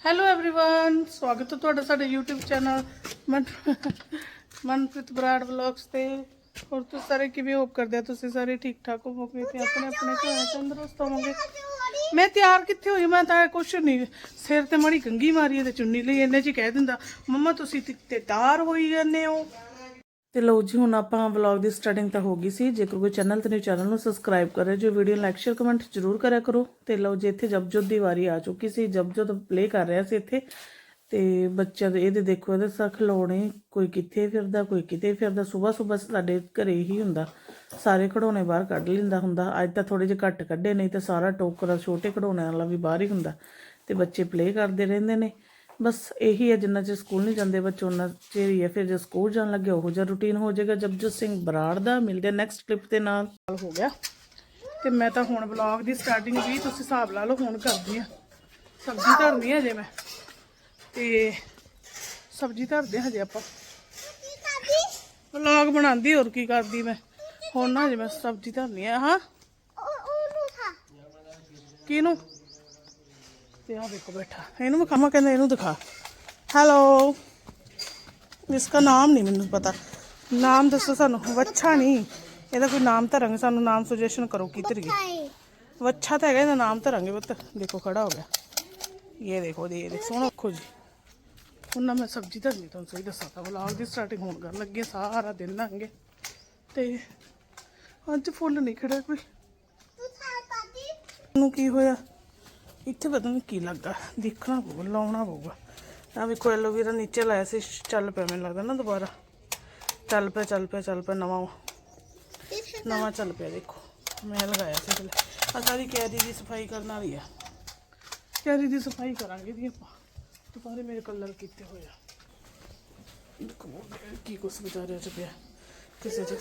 Hello everyone ਸਵਾਗਤ ਹੈ ਤੁਹਾਡਾ ਸਾਡੇ YouTube ਚੈਨਲ ਮਨ ਮਨਪ੍ਰੀਤ ਬਰਾੜ ਵਲੌਗਸ ਤੇ ਹੋਰ ਤੁਸੀਂ ਸਾਰੇ ਕਿਵੇਂ ਹੋਪ ਕਰਦੇ ਆ ਤੁਸੀਂ ਸਾਰੇ ਠੀਕ ਠਾਕ ਹੋਵੋਗੇ ਤੇ ਆਪਣੇ ਆਪਣੇ ਘਰਾਂ ਤੰਦਰੁਸਤ ਹੋਵੋਗੇ ਮੈਂ ਤਿਆਰ ਕਿੱਥੇ ਹੋਈ ਮੈਂ ਤਾਂ ਕੁਛ ਨਹੀਂ ਸਿਰ ਤੇ ਮੜੀ ਕੰਗੀ ਮਾਰੀ ਹੈ ਤੇ ਚੁੰਨੀ ਲਈ ਇਹਨੇ ਜੀ ਕਹਿ ਦਿੰਦਾ ਮੰਮਾ ਤੁਸੀਂ ਤੇ- ਤੇ ਤਿਆਰ ਹੋਈ ਜਾਂਦੇ ਹੋ ਤੇ ਲਓ ਜੀ, ਹੁਣ ਆਪਾਂ ਵਲੌਗ ਦੀ ਸਟਾਰਟਿੰਗ ਤਾਂ ਹੋ ਗਈ ਸੀ। ਜੇਕਰ ਕੋਈ ਚੈਨਲ ਤੇ ਨਹੀਂ ਚੈਨਲ ਨੂੰ ਸਬਸਕ੍ਰਾਈਬ ਕਰੇ, ਜੋ ਵੀਡੀਓ ਲਾਈਕ ਸ਼ੇਅਰ ਕਮੈਂਟ ਜ਼ਰੂਰ ਕਰਿਆ ਕਰੋ। ਤੇ ਲਓ ਜੀ, ਇੱਥੇ ਜਬਜੋਤ ਦੀ ਵਾਰੀ ਆ ਚੁੱਕੀ ਸੀ। ਜਬਜੋਤ ਪਲੇ ਕਰ ਰਿਹਾ ਸੀ ਇੱਥੇ। ਤੇ ਬੱਚਿਆਂ ਦੇ, ਇਹਦੇ ਦੇਖੋ, ਇਹਦੇ ਸਾ ਖਿਡੌਣੇ ਕੋਈ ਕਿੱਥੇ ਫਿਰਦਾ, ਕੋਈ ਕਿਤੇ ਫਿਰਦਾ। ਸਵੇਰ ਸਵੇਰ ਸਾਡੇ ਘਰੇ ਹੀ ਹੁੰਦਾ। ਸਾਰੇ ਖਿਡੌਣੇ ਬਾਹਰ ਕੱਢ ਲੈਂਦਾ ਹੁੰਦਾ। ਅੱਜ ਤਾਂ ਥੋੜੇ ਜਿਹਾ ਘੱਟ ਕੱਢੇ, ਨਹੀਂ ਤਾਂ ਸਾਰਾ ਟੋਕਰਾ ਛੋਟੇ ਖਿਡੌਣਿਆਂ ਵਾਲਾ ਵੀ ਬਾਹਰ ਹੀ ਹੁੰਦਾ। ਤੇ ਬੱਚੇ ਪਲੇ ਕਰਦੇ ਰਹਿੰਦੇ ਨੇ। ਬਸ ਇਹੀ ਹੈ ਜਿੰਨਾ ਚਿਰ ਸਕੂਲ ਨਹੀਂ ਜਾਂਦੇ ਬੱਚੇ ਉਹਨਾਂ ਚਿਰ ਹੀ ਹੈ। ਫਿਰ ਜੇ ਸਕੂਲ ਜਾਣ ਲੱਗੇ ਉਹੋ ਜਿਹਾ ਰੁਟੀਨ ਹੋ ਜਾਏਗਾ। ਜਬਜੋਤ ਸਿੰਘ ਬਰਾੜ ਦਾ ਮਿਲਦੇ ਨੈਕਸਟ ਕਲਿੱਪ ਦੇ ਨਾਲ। ਹੋ ਗਿਆ। ਤੇ ਮੈਂ ਤਾਂ ਹੁਣ ਵਲੌਗ ਦੀ ਸਟਾਰਟਿੰਗ ਵੀ ਤੁਸੀਂ ਹਿਸਾਬ ਲਾ ਲਓ ਹੁਣ ਕਰਦੀ ਆ ਸਬਜ਼ੀ ਧਰਨੀ ਹੈ ਹਜੇ ਮੈਂ। ਤੇ ਸਬਜ਼ੀ ਧਰਦੇ ਹਾਂ ਹਜੇ ਆਪਾਂ। ਵਲੌਗ ਬਣਾਉਂਦੀ ਹੋਰ ਕੀ ਕਰਦੀ ਮੈਂ। ਹੁਣ ਨਾ ਹਜੇ ਮੈਂ ਸਬਜ਼ੀ ਧਰਨੀ ਆ ਹਾਂ? ਕਿਹਨੂੰ? ਤੇ ਆ ਦੇਖੋ ਬੈਠਾ। ਇਹਨੂੰ ਵਿਖਾਵਾਂ ਕਹਿੰਦਾ, ਇਹਨੂੰ ਦਿਖਾ। ਹੈਲੋ ਇਸका ਨਾਮ ਨਹੀਂ ਮੈਨੂੰ ਪਤਾ। ਨਾਮ ਦੱਸੋ ਸਾਨੂੰ। ਵੱਛਾ ਨਹੀਂ। ਇਹਦਾ ਕੋਈ ਨਾਮ ਧਰਾਂਗੇ ਸਾਨੂੰ ਨਾਮ ਸੁਜੈਸ਼ਨ ਕਰੋ ਕੀ ਤਰੀਕੇ ਵੱਛਾ ਤਾਂ ਹੈਗਾ, ਇਹਦਾ ਨਾਮ ਧਰਾਂਗੇ ਪੁੱਤ। ਦੇਖੋ, ਖੜਾ ਹੋ ਗਿਆ। ਇਹ ਦੇਖੋ ਦੇ ਇਹ ਸੋਹਣਾ ਰੱਖੋ ਜੀ। ਹੁਣ ਨਾ ਮੈਂ ਸਬਜ਼ੀ ਧਰਨੀ ਤੁਹਾਨੂੰ ਸਹੀ ਦੱਸਾਂ ਤਾਂ। ਵਲੌਗ ਦੀ ਸਟਾਰਟਿੰਗ ਹੋਣ ਕਰਨ ਲੱਗੇ ਸਾਰਾ ਦਿਨ ਲਾਂਗੇ ਤੇ ਅੱਜ ਫੁੱਲ ਨਹੀਂ ਖੜਾ ਕੋਈ। ਨੂੰ ਕੀ ਹੋਇਆ? ਇੱਥੇ ਪਤਾ ਨਹੀਂ ਕੀ ਲੱਗਾ ਦੇਖਣਾ ਪਊਗਾ ਲਾਉਣਾ ਪਊਗਾ ਆ ਵੇਖੋ ਐਲੋਵੇਰਾ ਨੀਚੇ ਲਾਇਆ ਸੀ ਚੱਲ ਪਿਆ ਮੈਨੂੰ ਲੱਗਦਾ ਨਾ ਦੁਬਾਰਾ ਚੱਲ ਪਿਆ ਚੱਲ ਪਿਆ ਚੱਲ ਪਿਆ ਨਵਾਂ ਨਵਾਂ ਚੱਲ ਪਿਆ ਦੇਖੋ ਮੈਂ ਲਗਾਇਆ ਸੀ ਪਹਿਲੇ ਆ ਸਾਰੀ ਕੈਰੀ ਦੀ ਸਫ਼ਾਈ ਕਰਨ ਵਾਲੀ ਆ ਕੈਰੀ ਦੀ ਸਫ਼ਾਈ ਕਰਾਂਗੇ ਦੀ ਆਪਾਂ ਦੁਬਾਰੇ ਮੇਰੇ ਕਲਰ ਕੀਤੇ ਹੋਏ ਆ ਦੇਖੋ ਉਹ ਕੀ ਕੁਛ ਵਿਚਾਰਿਆ ਚ ਪਿਆ ਕਿਸੇ ਚ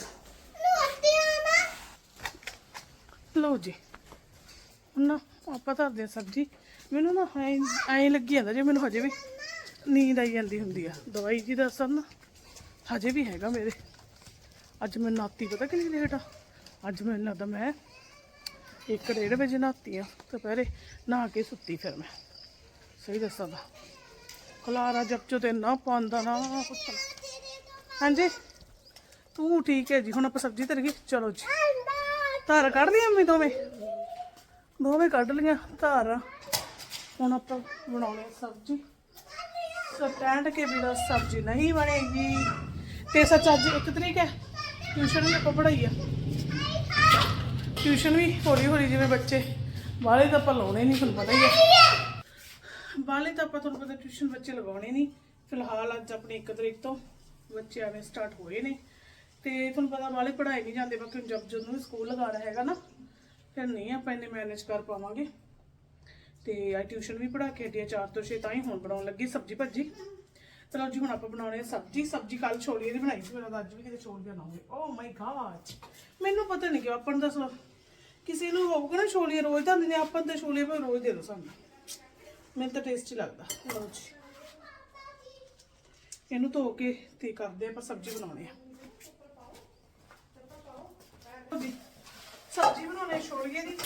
ਲਓ ਜੀ ਹੁਣ ਨਾ ਆਪਾਂ ਧਰਦੇ ਹਾਂ ਸਬਜ਼ੀ ਮੈਨੂੰ ਨਾ ਐਂ ਐਂ ਲੱਗੀ ਜਾਂਦਾ ਜੇ ਮੈਨੂੰ ਹਜੇ ਵੀ ਨੀਂਦ ਆਈ ਜਾਂਦੀ ਹੁੰਦੀ ਆ। ਦਵਾਈ ਜੀ ਦਾ ਅਸਰ ਨਾ ਹਜੇ ਵੀ ਹੈਗਾ ਮੇਰੇ। ਅੱਜ ਮੈਂ ਨਾਤੀ ਪਤਾ ਕਿੰਨੀ ਲੇਟ ਆ? ਅੱਜ ਮੈਨੂੰ ਲੱਗਦਾ ਮੈਂ ਇੱਕ ਡੇਢ ਵਜੇ ਨਾਤੀ ਆ ਦੁਪਹਿਰੇ ਨਹਾ ਕੇ ਸੁੱਤੀ ਫਿਰ ਮੈਂ। ਸਹੀ ਦੱਸਾਂ ਤਾਂ। ਖਲਾਰਾ ਜਪਚੋ ਤੇ ਨਾ ਪਾਉਂਦਾ ਨਾ ਪੁੱਤ। ਹਾਂਜੀ? ਤੂੰ ਠੀਕ ਹੈ ਜੀ ਹੁਣ ਆਪਾਂ ਸਬਜ਼ੀ ਧਰ ਗਈ ਚਲੋ ਜੀ। ਧਾਰ ਕੱਢ ਲਈ ਅੰਮੀ ਦੋਵੇਂ? ਦੋਵੇਂ ਕੱਢ ਲੀਆਂ ਧਾਰਾਂ ਹੁਣ ਆਪਾਂ ਬਣਾਉਣੀ ਸਬਜ਼ੀ। ਸਟੈਂਡ ਕੇ ਬਿਨਾ ਸਬਜ਼ੀ ਨਹੀਂ ਬਣੇਗੀ। ਤੇ ਸੱਚ ਅੱਜ ਇੱਕ ਤਰੀਕ ਹੈ, ਟਿਊਸ਼ਨ ਵੀ ਆਪਾਂ ਪੜਾਈ ਆ। ਟਿਊਸ਼ਨ ਵੀ ਹੌਲੀ ਹੌਲੀ ਜਿਵੇਂ ਬੱਚੇ ਵਾਲੇ ਤਾਂ ਆਪਾਂ ਲਾਉਣੇ ਨਹੀਂ, ਤੁਹਾਨੂੰ ਪਤਾ ਹੀ ਹੈ। ਵਾਲੇ ਤਾਂ ਆਪਾਂ ਤੁਹਾਨੂੰ ਪਤਾ ਟਿਊਸ਼ਨ ਬੱਚੇ ਲਗਾਉਣੇ ਨਹੀਂ। ਫਿਲਹਾਲ ਅੱਜ ਆਪਣੀ ਇੱਕ ਤਰੀਕ ਤੋਂ ਬੱਚੇ ਆਵੇਂ ਸਟਾਰਟ ਹੋਏ ਨੇ। ਤੇ ਤੁਹਾਨੂੰ ਪਤਾ ਵਾਲੇ ਪੜਾਈ ਨਹੀਂ ਜਾਂਦੇ, ਬਾਕੀ ਹੁਣ ਜਦੋਂ ਵੀ ਸਕੂਲ ਲਗਾਉਣਾ ਹੈਗਾ ਨਾ ਫਿਰ ਨਹੀਂ ਆਪਾਂ ਇੰਨੇ ਮੈਨੇਜ ਕਰ ਪਾਵਾਂਗੇ। ਤੇ ਆ ਟਿਊਸ਼ਨ ਵੀ ਪੜਾ ਕੇ ਹਟੀ 4 ਤੋਂ 6 ਤਾਂ ਹੀ ਹੁਣ ਬਣਾਉਣ ਲੱਗੀ ਸਬਜੀ ਭੱਜੀ। ਚਲੋ ਜੀ, ਹੁਣ ਆਪਾਂ ਬਣਾਉਣੇ ਆ ਸਬਜੀ। ਸਬਜੀ ਕੱਲ ਛੋਲੀਏ ਦੀ ਬਣਾਈ ਸੀ ਮੇਰਾ ਅੱਜ ਵੀ ਕਿਤੇ ਛੋਲ ਬਣਾਉਂਗੇ ਓ ਮਾਈ ਗਾਡ ਮੈਨੂੰ ਪਤਾ ਨਹੀਂ ਕਿ ਆਪਾਂ ਨੂੰ ਦੱਸੋ ਕਿਸੇ ਨੂੰ ਹੋਊਗਾ ਨਾ ਛੋਲੀਆਂ ਰੋਜ਼ ਤਾਂ ਦਿੰਦੇ ਆਪਾਂ ਤਾਂ ਛੋਲੀਏ ਭਾਵੇਂ ਰੋਜ਼ ਦੇ ਦੋ ਸਾਨੂੰ। ਮੈਨੂੰ ਤਾਂ ਟੇਸਟੀ ਲੱਗਦਾ। ਲਓ ਜੀ। ਇਹਨੂੰ ਧੋ ਕੇ ਤੇ ਕਰਦੇ ਆਪਾਂ ਸਬਜੀ ਬਣਾਉਣੇ ਆ ਜੀ, ਸਬਜ਼ੀ ਛੋਲੀਏ ਦੀ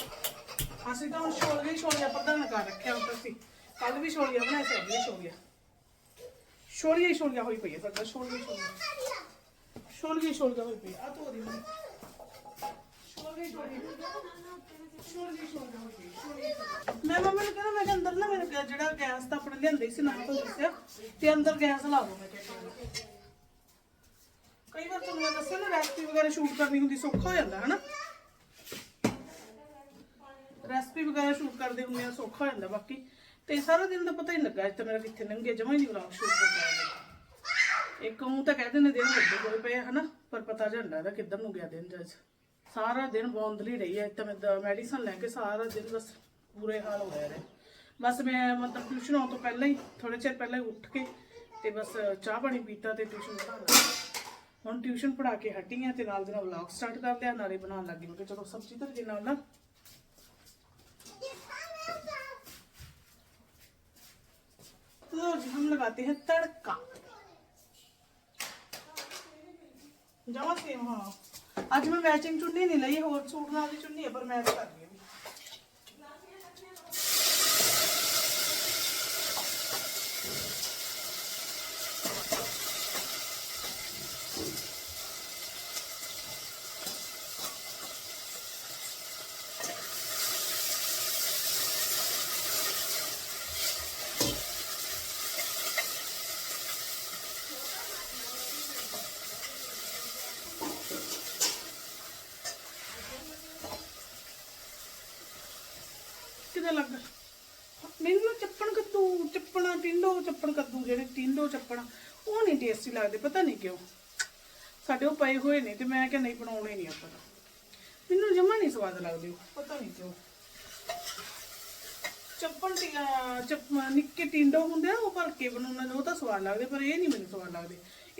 ਅਸੀਂ ਤਾਂ ਹੁਣ ਛੋਲੀਏ ਛੋਲੀਆ ਪ੍ਰਧਾਨ ਕਰ ਰੱਖਿਆ ਹੁਣ ਅਸੀਂ। ਕੱਲ ਵੀ ਛੋਲੀਆ ਬਣਾਇਆ ਸੀ, ਅੱਜ ਵੀ ਹੀ ਛੋਲੀਆ ਹੋਈ ਪਈ ਹੈ ਸਾਡਾ, ਛੋਲੀਆ ਹੀ ਛੋਲੀਆ। ਛੋਲੀਆ ਹੋਈ ਪਈ ਆ। ਧੋ ਦੀ ਹੁਣ ਛੋਲੀਆ ਮੈਂ ਮੰਮੀ ਨੂੰ ਕਹਿੰਦਾ ਮੈਂ ਕਿਹਾ ਅੰਦਰ ਨਾ ਮੇਰੇ ਕੋਲ ਜਿਹੜਾ ਗੈਸ ਤਾਂ ਆਪਣੇ ਲਿਆਂਦੇ ਸੀ ਨਾ ਤੋਂ ਦੱਸਿਆ। ਤੇ ਅੰਦਰ ਗੈਸ ਲਾ ਦੋ ਮੈਂ ਕਈ ਵਾਰ ਤੁਹਾਨੂੰ ਮੈਂ ਦੱਸਿਆ ਨਾ ਰੈਸਪੀ ਵਗੈਰਾ ਸ਼ੂਟ ਕਰਨੀ ਹੁੰਦੀ, ਸੌਖਾ ਹੋ ਜਾਂਦਾ, ਹਨਾ? ਰੈਸਪੀ ਵਗੈਰਾ ਸ਼ੂਟ ਕਰਦੇ ਹੁੰਦੇ ਆ, ਸੌਖਾ ਹੋ ਜਾਂਦਾ ਬਾਕੀ। ਤੇ ਸਾਰਾ ਦਿਨ ਦਾ ਪਤਾ ਹੀ ਨੀ ਲੱਗਾ ਅੱਜ ਤਾਂ ਮੇਰਾ ਕਿੱਥੇ ਲੰਘਿਆ ਜਮਾ ਹੀ ਨਹੀਂ ਵਲੌਗ ਸ਼ੂਟ ਕਰਦਾ ਇੱਕ ਨੂੰ ਤਾਂ ਕਹਿੰਦੇ ਨੇ ਦਿਨ ਵੱਡੇ ਹੋਏ ਪਏ ਹਨਾ? ਪਰ ਪਤਾ ਜਾਂਦਾ ਇਹਦਾ ਕਿੱਧਰ ਨੂੰ ਗਿਆ ਦਿਨ ਜੱਜ। ਸਾਰਾ ਦਿਨ ਬੌਂਦਲੀ ਰਹੀ ਹੈ ਤਾਂ ਮੈਂ ਮੈਡੀਸਨ ਲੈ ਕੇ ਸਾਰਾ ਦਿਨ ਬਸ ਬੁਰੇ ਹਾਲ ਹੋਇਆ ਰਿਹਾ ਬਸ ਮੈਂ ਮਤਲਬ ਟਿਊਸ਼ਨ ਆਉਣ ਤੋਂ ਪਹਿਲਾਂ ਹੀ ਥੋੜੇ ਚਿਰ ਪਹਿਲਾਂ ਹੀ ਉੱਠ ਕੇ ਤੇ ਬਸ ਚਾਹ ਪਾਣੀ ਪੀਤਾ ਤੇ ਟਿਊਸ਼ਨ ਪੜ੍ਹਾ ਹੁਣ ਟਿਊਸ਼ਨ ਪੜਾ ਕੇ ਹਟੀ ਆ ਤੇ ਨਾਲ ਦੇ ਨਾਲ ਵਲੌਗ ਸਟਾਰਟ ਕਰ ਲਿਆ ਨਾਲੇ ਬਣਾਉਣ ਲੱਗੀ। ਮੈਂ ਕਿਹਾ ਚਲੋ ਸਬਜ਼ੀ ਧਰ ਜੇ ਨਾਲ ਨਾ आज हम लगाते हैं तड़का। जमा सेम हाँ। आज मैं मैचिंग चुन्नी नहीं लाई और सूट वाली चुन्नी है, पर मैच कर रही हूँ। ਲੱਗ ਮੈਨੂੰ ਚੱਪਣ ਕੱਦੂ ਚੱਪਣਾ ਟਿੰਡੋ ਚੱਪਣ ਕੱਦੂ ਜਿਹੜੇ ਟਿੰਡੋ ਚੱਪਣਾ ਉਹ ਨਹੀਂ ਟੇਸਟੀ ਲੱਗਦੇ ਪਤਾ ਨਹੀਂ ਕਿਉਂ। ਸਾਡੇ ਉਹ ਪਏ ਹੋਏ ਨੇ ਤੇ ਮੈਂ ਕਿਹਾ ਨਹੀਂ ਬਣਾਉਣੇ ਨਹੀਂ ਆਪਾਂ ਮੈਨੂੰ ਜਮਾ ਨਹੀਂ ਸਵਾਦ ਲੱਗਦੇ ਉਹ, ਪਤਾ ਨਹੀਂ ਕਿਉਂ। ਚੱਪਣ ਚੱਪ ਨਿੱਕੇ ਟਿੰਡੋ ਹੁੰਦੇ ਆ ਉਹ ਭਰ ਕੇ ਬਣਾਉਣਾ ਉਹ ਤਾਂ ਸਵਾਦ ਲੱਗਦੇ ਪਰ ਇਹ ਨਹੀਂ ਮੈਨੂੰ ਸਵਾਦ ਲੱਗਦੇ।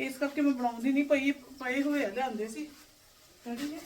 ਇਸ ਕਰਕੇ ਮੈਂ ਬਣਾਉਂਦੀ ਨਹੀਂ ਪਈ ਪਏ ਹੋਏ ਆ ਲਿਆਂਦੇ ਸੀ। ਡੈਡੀ ਨੇ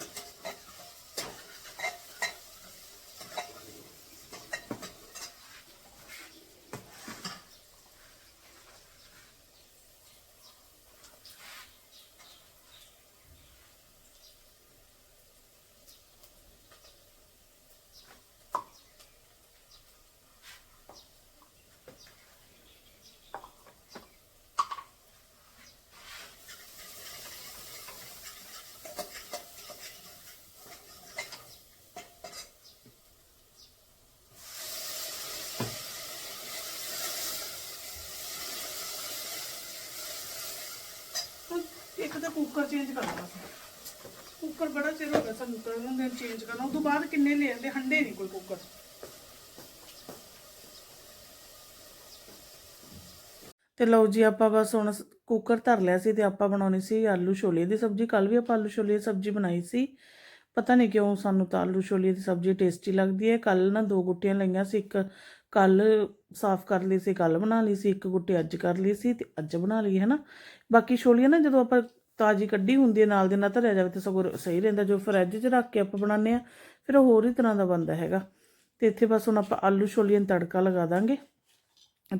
ਹੁਣ ਇੱਕ ਤਾਂ ਕੁੱਕਰ ਚੇਂਜ ਕਰਨਾ ਸੀ ਕੁੱਕਰ ਬੜਾ ਚਿਰ ਹੋ ਗਿਆ ਸਾਨੂੰ ਕਰਨ ਦੇ ਚੇਂਜ ਕਰਨਾ। ਉਸ ਤੋਂ ਬਾਅਦ ਕਿੰਨੇ ਲੈ ਆਂਦੇ? ਹੰਡੇ ਨਹੀਂ ਕੋਈ ਕੁੱਕਰ ਤੇ ਲਓ ਜੀ, ਆਪਾਂ ਬਸ ਹੁਣ ਕੁੱਕਰ ਧਰ ਲਿਆ ਸੀ ਤੇ ਆਪਾਂ ਬਣਾਉਣੀ ਸੀ ਆਲੂ ਛੋਲੇ ਦੀ ਸਬਜ਼ੀ। ਕੱਲ ਵੀ ਆਪਾਂ ਆਲੂ ਛੋਲੇ ਦੀ ਸਬਜ਼ੀ ਬਣਾਈ ਸੀ। ਪਤਾ ਨਹੀਂ ਕਿਉਂ ਸਾਨੂੰ ਤਾਂ ਆਲੂ ਛੋਲੇ ਦੀ ਸਬਜ਼ੀ ਟੇਸਟੀ ਲੱਗਦੀ ਹੈ। ਕੱਲ ਨਾ ਦੋ ਗੁੱਟੀਆਂ ਲਈਆਂ ਸੀ। ਇੱਕ ਕੱਲ ਸਾਫ਼ ਕਰ ਲਈ ਸੀ ਕੱਲ ਬਣਾ ਲਈ ਸੀ। ਇੱਕ ਗੁੱਟੀ ਅੱਜ ਕਰ ਲਈ ਸੀ ਤੇ ਅੱਜ ਬਣਾ ਲਈ, ਹੈ ਨਾ? ਬਾਕੀ ਛੋਲੀਆਂ ਨਾ ਜਦੋਂ ਆਪਾਂ ਤਾਜ਼ੀ ਕੱਢੀ ਹੁੰਦੀ ਹੈ, ਨਾਲ ਦੇ ਨਾਲ ਧਰਿਆ ਜਾਵੇ ਤਾਂ ਸਗੋਂ ਸਹੀ ਰਹਿੰਦਾ। ਜੋ ਫਰਿੱਜ 'ਚ ਰੱਖ ਕੇ ਆਪਾਂ ਬਣਾਉਂਦੇ ਆ ਫਿਰ ਉਹ ਹੋਰ ਹੀ ਤਰ੍ਹਾਂ ਦਾ ਬਣਦਾ ਹੈਗਾ। ਤੇ ਇੱਥੇ ਬਸ ਹੁਣ ਆਪਾਂ ਆਲੂ ਛੋਲੀਆਂ ਨੂੰ ਤੜਕਾ ਲਗਾ ਦਾਂਗੇ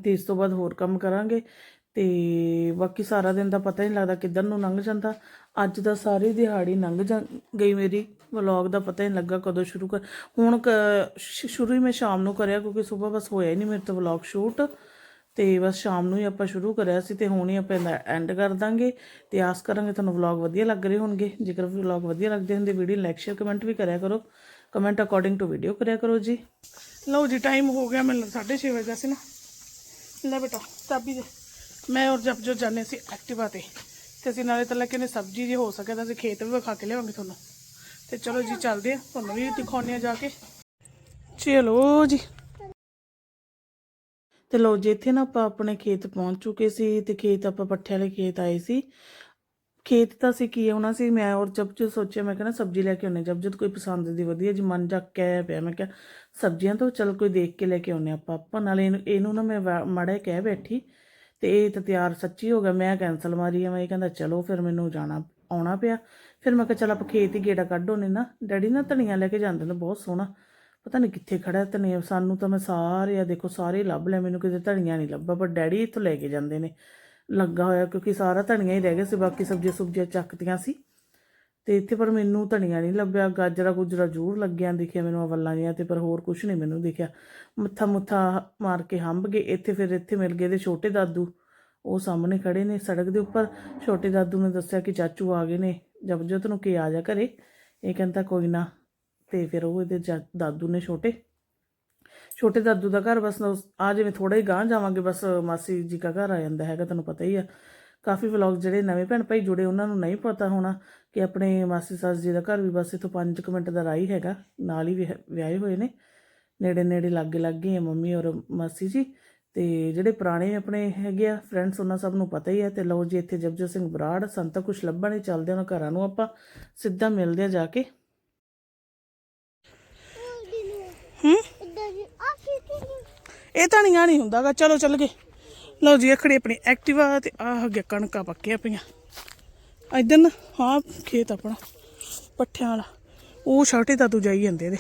ਤੇ ਇਸ ਤੋਂ ਬਾਅਦ ਹੋਰ ਕੰਮ ਕਰਾਂਗੇ। ਤੇ ਬਾਕੀ ਸਾਰਾ ਦਿਨ ਦਾ ਪਤਾ ਹੀ ਨਹੀਂ ਲੱਗਦਾ ਕਿੱਧਰ ਨੂੰ ਲੰਘ ਜਾਂਦਾ। ਅੱਜ ਦਾ ਸਾਰੀ ਦਿਹਾੜੀ ਲੰਘ ਜਾ ਗਈ ਮੇਰੀ। ਵਲੌਗ ਦਾ ਪਤਾ ਹੀ ਨਹੀਂ ਲੱਗਾ ਕਦੋਂ ਸ਼ੁਰੂ ਕਰ ਹੁਣ ਕ- ਸ਼ੁਰੂ ਹੀ ਮੈਂ ਸ਼ਾਮ ਨੂੰ ਕਰਿਆ, ਕਿਉਂਕਿ ਸਵੇਰ ਬਸ ਹੋਇਆ ਹੀ ਨਹੀਂ ਮੇਰੇ ਤੋਂ ਵਲੌਗ ਸ਼ੂਟ। ਤੇ ਬਸ ਸ਼ਾਮ ਨੂੰ ਹੀ ਆਪਾਂ ਸ਼ੁਰੂ ਕਰਿਆ ਸੀ ਤੇ ਹੁਣ ਹੀ ਆਪਾਂ ਇਹਦਾ ਐਂਡ ਕਰ ਦਾਂਗੇ ਤੇ ਆਸ ਕਰਾਂਗੇ ਤੁਹਾਨੂੰ ਵਲੌਗ ਵਧੀਆ ਲੱਗ ਰਹੇ ਹੋਣਗੇ। ਜੇਕਰ ਵਲੌਗ ਵਧੀਆ ਲੱਗਦੇ ਹੁੰਦੇ ਵੀਡੀਓ ਲਾਈਕ ਸ਼ੇਅਰ ਕਮੈਂਟ ਵੀ ਕਰਿਆ ਕਰੋ। ਕਮੈਂਟ ਅਕੋਰਡਿੰਗ ਟੂ ਵੀਡੀਓ ਕਰਿਆ ਕਰੋ ਜੀ। ਲਓ ਜੀ ਟਾਈਮ ਹੋ ਗਿਆ ਮੈਨੂੰ 6:30 ਵਜੇ ਦਾ ਸੀ ਨਾ। ਲੈ ਬੇਟਾ, ਚਾਬੀ ਦੇ। ਮੈਂ ਔਰ ਜਪ ਜੋ ਜਾਣੇ ਸੀ ਐਕਟਿਵਾ ਤੇ। ਤੇ ਅਸੀਂ ਨਾਲੇ ਤਾਂ ਲੈ ਕੇ ਨੇ ਸਬਜ਼ੀ ਜੇ ਹੋ ਸਕੇ ਤਾਂ ਅਸੀਂ ਖੇਤ ਵੀ ਵਿਖਾ ਕੇ ਲਿਆਵਾਂਗੇ ਤੁਹਾਨੂੰ। ਤੇ ਚਲੋ ਜੀ, ਚੱਲਦੇ ਆ। ਤੁਹਾਨੂੰ ਵੀ ਦਿਖਾਉਂਦੇ ਆ ਜਾ ਕੇ। ਚਲੋ ਜੀ। ਤੇ ਲੋ ਜੀ ਨਾ ਆਪਾਂ ਆਪਣੇ ਖੇਤ ਪਹੁੰਚ ਚੁੱਕੇ ਸੀ ਤੇ ਖੇਤ ਆਪਾਂ ਪੱਠਿਆਂ ਵਾਲੇ ਖੇਤ ਆਏ ਸੀ। ਖੇਤ ਤਾਂ ਅਸੀਂ ਕੀ ਹੋਣਾ ਸੀ, ਮੈਂ ਔਰ ਜਬ ਜੋ ਸੋਚਿਆ, ਮੈਂ ਕਹਿੰਦਾ ਸਬਜ਼ੀ ਲੈ ਕੇ ਆਉਨੇ ਜਬ ਜਦ ਕੋਈ ਪਸੰਦ ਦੀ ਵਧੀਆ ਜੀ ਮਨ ਜਾ ਕੇ ਪਿਆ, ਮੈਂ ਕਿਹਾ ਸਬਜ਼ੀਆਂ ਤੋਂ ਚੱਲ ਕੋਈ ਦੇਖ ਕੇ ਲੈ ਕੇ ਆਉਨੇ ਆਪਾਂ। ਆਪਾਂ ਨਾਲੇ ਇਹਨੂੰ ਇਹਨੂੰ ਨਾ ਮੈਂ ਵਾ- ਮਾੜਾ ਕਹਿ ਬੈਠੀ ਤੇ ਇਹ ਤਾਂ ਤਿਆਰ ਸੱਚੀ ਹੋ ਗਿਆ। ਮੈਂ ਕੈਨਸਲ ਮਾਰੀ ਆ, ਮੈਂ ਇਹ ਕਹਿੰਦਾ ਚਲੋ ਫਿਰ ਮੈਨੂੰ ਜਾਣਾ, ਆਉਣਾ ਪਿਆ। ਫਿਰ ਮੈਂ ਕਿਹਾ ਚਲ ਆਪਾਂ ਖੇਤ ਹੀ ਗੇੜਾ ਕੱਢੋ ਨੇ ਨਾ। ਡੈਡੀ ਨਾ ਧਨੀਆ ਲੈ ਕੇ ਜਾਂਦੇ ਨੇ, ਬਹੁਤ ਸੋਹਣਾ। ਪਤਾ ਨਹੀਂ ਕਿੱਥੇ ਖੜਾ ਹੈ ਧਨੀਆ ਸਾਨੂੰ ਤਾਂ ਮੈਂ ਸਾਰੇ ਆ, ਦੇਖੋ ਸਾਰੇ ਲੱਭ ਲਿਆ ਮੈਨੂੰ ਕਿਤੇ ਧਨੀਆ ਨਹੀਂ ਲੱਭਾ, ਪਰ ਡੈਡੀ ਇੱਥੋਂ ਲੈ ਕੇ ਜਾਂਦੇ ਨੇ, ਲੱਗਾ ਹੋਇਆ ਕਿਉਂਕਿ ਸਾਰਾ ਧਨੀਆ ਹੀ ਰਹਿ ਗਿਆ ਸੀ, ਬਾਕੀ ਸਬਜ਼ੀਆਂ ਸੁਬਜ਼ੀਆਂ ਚੱਕਤੀਆਂ ਸੀ। ਤੇ ਇੱਥੇ ਪਰ ਮੈਨੂੰ ਧਨੀਆ ਨਹੀਂ ਲੱਭਿਆ, ਗਾਜਰਾ ਗੁਜਰਾ ਜ਼ਰੂਰ ਲੱਗਿਆ ਦਿਖਿਆ ਮੈਨੂੰ ਅਵਲਾਂ ਜੀਆਂ ਤੇ, ਪਰ ਹੋਰ ਕੁਝ ਨਹੀਂ ਮੈਨੂੰ ਦਿਖਿਆ। ਮੱਥਾ ਮੁੱਥਾ ਮਾਰ ਕੇ ਹੰਬ ਗਏ, ਇੱਥੇ ਫਿਰ ਇੱਥੇ ਮਿਲ ਗਏ ਦੇ ਛੋਟੇ ਦਾਦੂ, ਉਹ ਸਾਹਮਣੇ ਖੜੇ ਨੇ ਸੜਕ ਦੇ ਉੱਪਰ। ਛੋਟੇ ਦਾਦੂ ਨੇ ਦੱਸਿਆ ਕਿ ਚਾਚੂ ਆ ਗਏ ਨੇ ਜਬਜੋਤ ਨੂੰ ਕਿ ਆ ਜਾ ਘਰੇ, ਇਹ ਕਹਿੰਦਾ ਕੋਈ ਨਾ ਤੇ ਫਿਰ ਉਹ ਇਹਦੇ ਜਾ- ਦਾਦੂ ਨੇ ਛੋਟੇ ਛੋਟੇ ਦਾਦੂ ਦਾ ਘਰ ਬਸ ਆ ਜਿਵੇਂ ਥੋੜਾ ਹੀ ਗਾਂਹ ਜਾਵਾਂਗੇ, ਬਸ ਮਾਸੀ ਜੀ ਦਾ ਘਰ ਆ ਜਾਂਦਾ ਹੈਗਾ, ਤੁਹਾਨੂੰ ਪਤਾ ਹੀ ਆ। ਕਾਫੀ ਵਲੌਗ ਜਿਹੜੇ ਨਵੇਂ ਭੈਣ ਭਾਈ ਜੁੜੇ, ਉਹਨਾਂ ਨੂੰ ਨਹੀਂ ਪਤਾ ਹੋਣਾ ਕਿ ਆਪਣੇ ਮਾਸੀ ਸੱਸ ਜੀ ਦਾ ਘਰ ਵੀ ਬਸ ਇਥੋਂ 5 ਮਿੰਟ ਦਾ ਰਾਹ ਹੀ ਹੈਗਾ, ਨਾਲ ਹੀ ਵਿਆਹ- ਵਿਆਹੇ ਹੋਏ ਨੇ। ਨੇੜੇ ਨੇੜੇ ਲਾਗੇ ਲਾਗੇ ਆ ਮੰਮੀ ਔਰ ਮਾਸੀ ਜੀ, ਤੇ ਜਿਹੜੇ ਪੁਰਾਣੇ ਆਪਣੇ ਹੈਗੇ ਆ ਫਰੈਂਡਸ ਉਹਨਾਂ ਸਭ ਨੂੰ ਪਤਾ ਹੀ ਹੈ ਤੇ ਲਓ ਜੀ ਇੱਥੇ ਜਪਜੋਤ ਸਿੰਘ ਬਰਾੜ, ਸੰਤਾ ਕੁਛ ਲੱਭਣ ਚੱਲਦੇ ਉਹਨਾਂ ਘਰਾਂ ਨੂੰ ਆਪਾਂ, ਸਿੱਧਾ ਮਿਲਦੇ ਆ ਜਾ ਕੇ ਹੂੰ ਇਹ ਧਣੀਆਂ ਨਹੀਂ ਹੁੰਦਾਗਾ। ਚਲੋ, ਚੱਲ ਗਏ। ਲਓ ਜੀ ਅਖੜੀ ਆਪਣੀ ਐਕਟਿਵਾ ਤੇ ਆਹ ਅੱਗੇ ਕਣਕਾਂ ਪੱਕੀਆਂ ਪਈਆਂ। ਇਧਰ ਨਾ ਹਾਂ ਖੇਤ ਆਪਣਾ, ਪੱਠਿਆਂ ਵਾਲਾ। ਉਹ ਛੋਟੇ ਤਾਂ ਤੂੰ ਜਾਈ ਜਾਂਦੇ ਇਹਦੇ।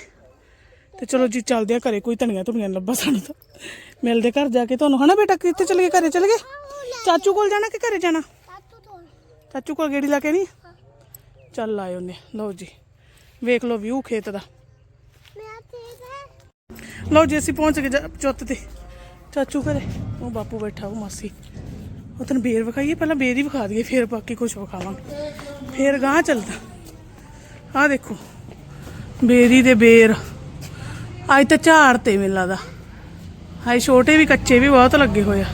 ਤੇ ਚਲੋ ਜੀ, ਚੱਲਦੇ ਆ ਘਰੇ, ਕੋਈ ਧਣੀਆਂ ਧੁਣੀਆਂ ਲੱਭਾ ਸਾਨੂੰ ਤਾਂ। ਮਿਲਦੇ ਘਰ ਜਾ ਕੇ ਤੁਹਾਨੂੰ, ਹਨਾ ਬੇਟਾ, ਕਿੱਥੇ ਚਲੇ ਗਏ ਘਰੇ, ਚਲੇ ਗਏ? ਚਾਚੂ ਕੋਲ ਜਾਣਾ ਕਿ ਘਰੇ ਜਾਣਾ? ਚਾਚੂ ਕੋਲ ਗੇੜੀ ਲਾ ਕੇ ਨਹੀਂ? ਚੱਲ ਆਏ ਉਹਨੇ, ਲਓ ਜੀ। ਵੇਖ ਲਓ ਵਿਊ ਖੇਤ ਦਾ। ਲਓ ਜੀ, ਅਸੀਂ ਪਹੁੰਚ ਗਏ ਚੁੱਤ ਤੇ। ਚਾਚੂ ਘਰੇ। ਉਹ ਬਾਪੂ ਬੈਠਾ, ਉਹ ਮਾਸੀ। ਉਹ ਤੈਨੂੰ ਬੇਰ ਵਿਖਾਈਏ, ਪਹਿਲਾਂ ਬੇਰ ਹੀ ਵਿਖਾ ਦਈਏ, ਫਿਰ ਬਾਕੀ ਕੁਝ ਵਿਖਾਵਾਂਗੇ। ਫਿਰ ਗਾਂ ਚੱਲਦਾ। ਆਹ ਦੇਖੋ, ਬੇਰੀ ਦੇ ਬੇਰ। ਅੱਜ ਤਾਂ ਝਾੜ ਤੇ ਮੈਨੂੰ ਲੱਗਦਾ। ਹਾਏ ਛੋਟੇ ਵੀ ਕੱਚੇ ਵੀ ਬਹੁਤ ਲੱਗੇ ਹੋਏ ਆ।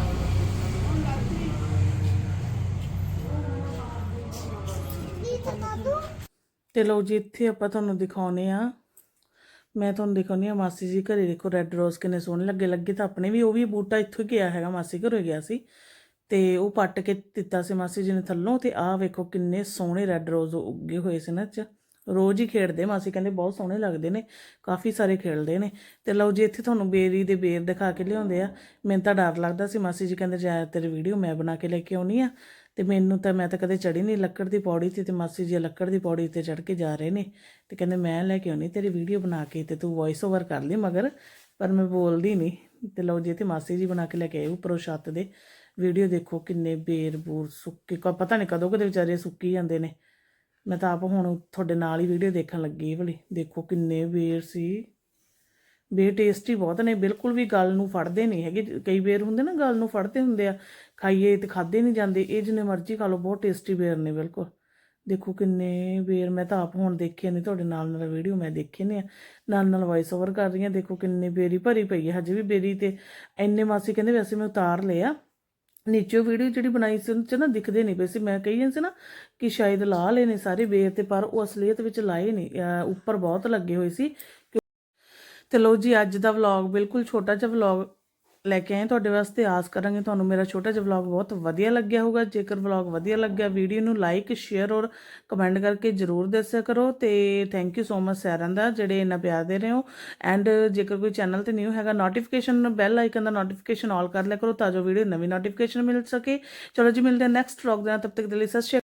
ਤੇ ਲਓ ਜੀ, ਇੱਥੇ ਆਪਾਂ ਤੁਹਾਨੂੰ ਦਿਖਾਉਨੇ ਆ। ਮੈਂ ਤੁਹਾਨੂੰ ਦਿਖਾਉਂਦੀ ਆ ਮਾਸੀ ਜੀ ਘਰੇ ਦੇਖੋ ਰੈੱਡ ਰੋਜ਼ ਕਿੰਨੇ ਸੋਹਣੇ ਲੱਗੇ ਲੱਗੇ ਤਾਂ ਆਪਣੇ ਵੀ, ਉਹ ਵੀ ਬੂਟਾ ਇੱਥੋਂ ਹੀ ਗਿਆ ਹੈਗਾ, ਮਾਸੀ ਘਰੋਂ ਗਿਆ ਸੀ। ਤੇ ਉਹ ਪੱਟ ਕੇ ਦਿੱਤਾ ਸੀ ਮਾਸੀ ਜੀ ਨੇ ਥੱਲੋਂ ਤੇ ਆਹ ਵੇਖੋ ਕਿੰਨੇ ਸੋਹਣੇ ਰੈੱਡ ਰੋਜ਼ ਉੱਗੇ ਹੋਏ ਸੀ ਨਾ 'ਚ ਰੋਜ਼ ਹੀ ਖੇਡਦੇ ਮਾਸੀ, ਕਹਿੰਦੇ ਬਹੁਤ ਸੋਹਣੇ ਲੱਗਦੇ ਨੇ, ਕਾਫੀ ਸਾਰੇ ਖੇਡਦੇ ਨੇ। ਤੇ ਲਓ ਜੀ, ਇੱਥੇ ਤੁਹਾਨੂੰ ਬੇਰੀ ਦੇ ਬੇਰ ਦਿਖਾ ਕੇ ਲਿਆਉਂਦੇ ਆ। ਮੈਨੂੰ ਤਾਂ ਡਰ ਲੱਗਦਾ ਸੀ ਮਾਸੀ ਜੀ, ਕਹਿੰਦੇ, ਜਾ ਤੇਰੀ ਵੀਡੀਓ ਮੈਂ ਬਣਾ ਕੇ ਲੈ ਕੇ ਆਉਣੀ ਆ। ਤੇ ਮੈਨੂੰ ਤਾਂ, ਮੈਂ ਤਾਂ ਕਦੇ ਚੜੀ ਨਹੀਂ ਲੱਕੜ ਦੀ ਪੌੜੀ ਤੇ ਤੇ ਮਾਸੀ ਜੀ ਲੱਕੜ ਦੀ ਪੌੜੀ ਤੇ ਚੜ ਕੇ ਜਾ ਰਹੇ ਨੇ ਤੇ ਕਹਿੰਦੇ ਮੈਂ ਲੈ ਕੇ ਆਉਣੀ ਤੇਰੀ ਵੀਡੀਓ ਬਣਾ ਕੇ ਤੇ ਤੂੰ ਵੌਇਸ ਓਵਰ ਕਰ ਲਈ ਮਗਰ, ਪਰ ਮੈਂ ਬੋਲਦੀ ਨਹੀਂ। ਤੇ ਲਓ ਜੀ ਤੇ ਮਾਸੀ ਜੀ ਬਣਾ ਕੇ ਲੈ ਕੇ ਆਏ ਉੱਪਰੋਂ ਛੱਤ ਦੇ। ਵੀਡੀਓ ਦੇਖੋ ਕਿੰਨੇ ਬੇਰ ਬੂਰ ਸੁੱਕੇ, ਕ- ਪਤਾ ਨਹੀਂ ਕਦੋਂ ਕਦੇ ਵਿਚਾਰੇ ਸੁੱਕੀ ਜਾਂਦੇ ਨੇ। ਮੈਂ ਤਾਂ ਆਪ ਹੁਣ ਤੁਹਾਡੇ ਨਾਲ ਹੀ ਵੀਡੀਓ ਦੇਖਣ ਲੱਗੀ ਭਲੀ। ਦੇਖੋ ਕਿੰਨੇ ਬੇਰ ਸੀ। ਬੇ ਟੇਸਟੀ ਬਹੁਤ ਨੇ, ਬਿਲਕੁਲ ਵੀ ਗੱਲ ਨੂੰ ਫੜਦੇ ਨਹੀਂ ਹੈਗੇ। ਕਈ ਵੇਰ ਹੁੰਦੇ ਨਾ, ਗੱਲ ਨੂੰ ਫੜਦੇ ਹੁੰਦੇ ਆ, ਖਾਈਏ ਤੇ ਖਾਦੇ ਨਹੀਂ ਜਾਂਦੇ। ਇਹ ਜਿੰਨੇ ਮਰਜ਼ੀ ਖਾ ਲਓ, ਬਹੁਤ ਟੇਸਟੀ ਬੇਰ ਨੇ, ਬਿਲਕੁਲ। ਦੇਖੋ ਕਿੰਨੇ ਵੇਰ ਮੈਂ ਤਾਂ ਆਪ ਹੁਣ ਦੇਖੇ ਨੇ, ਤੁਹਾਡੇ ਨਾਲ ਨਾਲ ਵੀਡੀਓ ਮੈਂ ਦੇਖੇ ਨੇ ਨਾਲ ਨਾਲ ਵਾਇਸ ਓਵਰ ਕਰ ਰਹੀ ਹਾਂ, ਦੇਖੋ ਕਿੰਨੇ ਬੇਰੀ ਭਰੀ ਪਈ ਹੈ, ਹਜੇ ਵੀ ਬੇਰੀ ਤੇ ਐਨੇ ਮਾਸੀ ਕਹਿੰਦੇ ਵੈਸੇ ਮੈਂ ਉਤਾਰ ਲਿਆ। ਨੀਚੇ ਵੀਡੀਓ ਜਿਹੜੀ ਬਣਾਈ ਸੀ, ਉਹਦੇ ਚ ਨਾ ਦਿਖਦੇ ਨਹੀਂ ਪਏ ਸੀ। ਮੈਂ ਕਹੀ ਜਾਂਦੀ ਸੀ ਨਾ ਕਿ ਸ਼ਾਇਦ ਲਾ ਲਏ ਨੇ ਸਾਰੇ ਬੇਰ ਤੇ, ਪਰ ਉਹ ਅਸਲੀਅਤ ਵਿੱਚ ਲਾਏ ਨਹੀਂ। ਉੱਪਰ ਬਹੁਤ ਲੱਗੇ ਹੋਏ ਸੀ। ਤੇ ਲੋ ਜੀ, ਅੱਜ ਦਾ ਵਲੌਗ ਬਿਲਕੁਲ ਛੋਟਾ ਜਿਹਾ ਵਲੌਗ ਲੈ ਕੇ ਆਏ ਤੁਹਾਡੇ ਵਾਸਤੇ ਆਸ ਕਰਾਂਗੇ ਤੁਹਾਨੂੰ ਮੇਰਾ ਛੋਟਾ ਜਿਹਾ ਵਲੌਗ ਬਹੁਤ ਵਧੀਆ ਲੱਗਿਆ ਹੋਊਗਾ। ਜੇਕਰ ਵਲੌਗ ਵਧੀਆ ਲੱਗਿਆ ਵੀਡੀਓ ਨੂੰ ਲਾਈਕ ਸ਼ੇਅਰ ਔਰ ਕਮੈਂਟ ਕਰਕੇ ਜਰੂਰ ਦੱਸਿਆ ਕਰੋ। ਤੇ ਥੈਂਕ ਯੂ ਸੋ ਮਚ ਸਾਰਿਆਂ ਦਾ ਜਿਹੜੇ ਇੰਨਾ ਪਿਆਰ ਦੇ ਰਹੇ ਹੋ। ਐਂਡ ਜੇਕਰ ਕੋਈ ਚੈਨਲ ਤੇ ਨਿਊ ਹੈਗਾ ਨੋਟੀਫਿਕੇਸ਼ਨ ਬੈਲ ਆਈਕਨ ਦਾ ਨੋਟੀਫਿਕੇਸ਼ਨ ਆਲ ਕਰ ਲਿਆ ਕਰੋ ਤਾਂ ਜੋ ਵੀਡੀਓ ਨਵੀਂ ਨੋਟੀਫਿਕੇਸ਼ਨ ਮਿਲ ਸਕੇ। ਚਲੋ ਜੀ, ਮਿਲਦੇ ਹਾਂ ਨੈਕਸਟ ਵਲੌਗ ਦੇ ਨਾਲ। ਤਬ ਤੱਕ ਦੇ ਲਈ ਸਤਿ ਸ਼੍ਰੀ